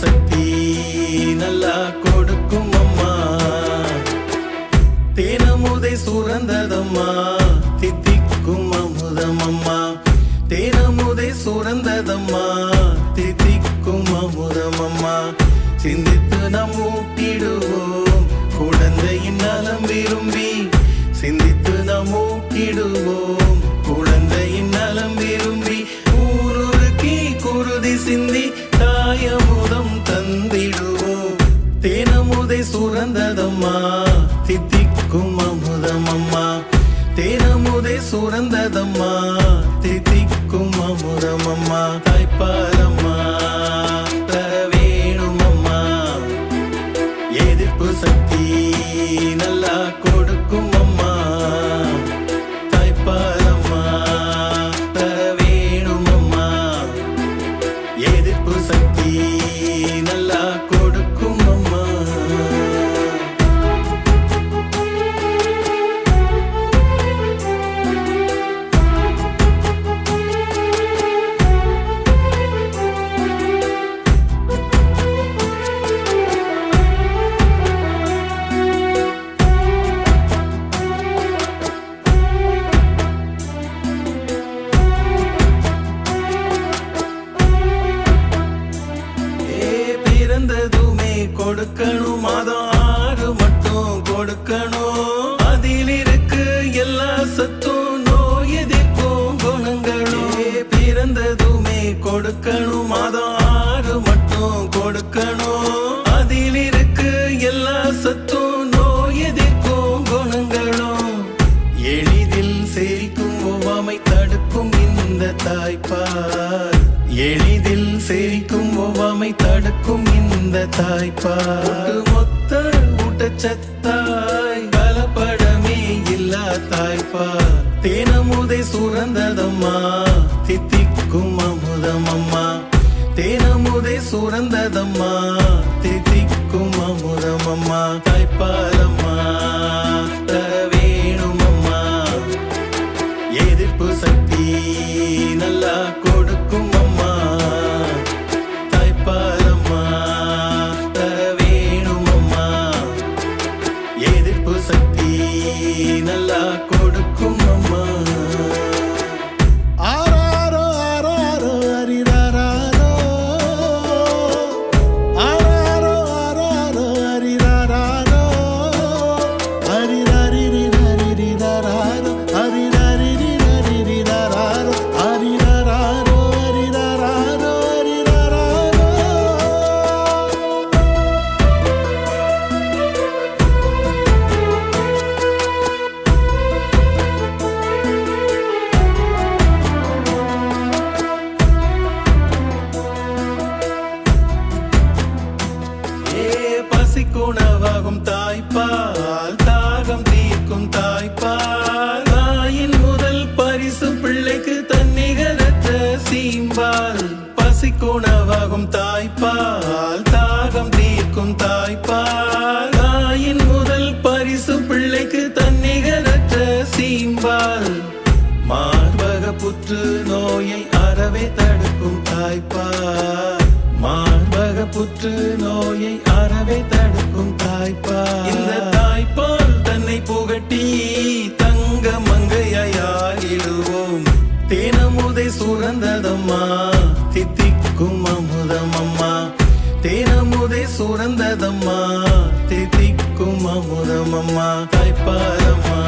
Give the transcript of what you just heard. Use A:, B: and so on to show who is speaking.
A: சக்தி நல்லா கொடுக்கும் அம்மா. தேனமுதை சுரந்ததம்மா. தித்திக்கும் அமுதம் அம்மா. தேனமுதை சுரந்ததம்மா. தித்திக்கும் அமுதம் அம்மா. சிந்தித்து நாம் ஊட்டிடுவோம். குழந்தையின் நலம் விரும்பி சிந்தித்து நாம் ஊட்டிடுவோம். குழந்தையின் நலம் விரும்பி ஊருருக்கி குருதி சிந்தி சுரந்ததம்மா. தித்திக்கும் அமுதம் அம்மா தேனமுதை சுரந்ததம்மா. தித்திக்கும் அமுதம் அம்மா மாதம் ஆறு மட்டும் கொடுக்கணும். அதில் இருக்கு எல்லா சத்தும் நோய் எதிர்ப்பும் குணங்களும். பிறந்ததுமே கொடுக்கணும். மாதம் ஆறு மட்டும் கொடுக்கணும். அதில் இருக்கு எல்லா சத்தும் நோய் எதிர்ப்பும் குணங்களும். எளிதில் செரிக்கும் ஒவ்வாமை தடுக்கும் இந்த தாய்ப்பால் எளிதில் செரிக்கும் ஒவ்வாமை தடுக்கும் இந்த தாய்ப்பால். மொத்த ஊட்டச்சத்தாய் கலப்படமே இல்லா தாய்ப்பால். தேனமுதை சுரந்ததம்மா தித்திக்கும் அமுதம் அம்மா தேனமுதை சுரந்ததம்மா தித்திக்கும் அமுதம் அம்மா பசிக்குணவாகும் தாய்ப்பால் தாகம் தீர்க்கும் தாய்ப்பால். தாயின் முதல் பரிசு பிள்ளைக்கு தன்னிகரற்ற சீம்பால். பசிக்கு உணவாகும் தாய்ப்பால் தாகம் தீர்க்கும் தாய்ப்பால். தாயின் முதல் பரிசு பிள்ளைக்கு தன்னிகரற்ற சீம்பால். மார்பக புற்று நோயை அறவே தடுக்கும் தாய்ப்பால். மார்பக புற்று நோயை சுரந்ததம்மா கைப்பாரம்மா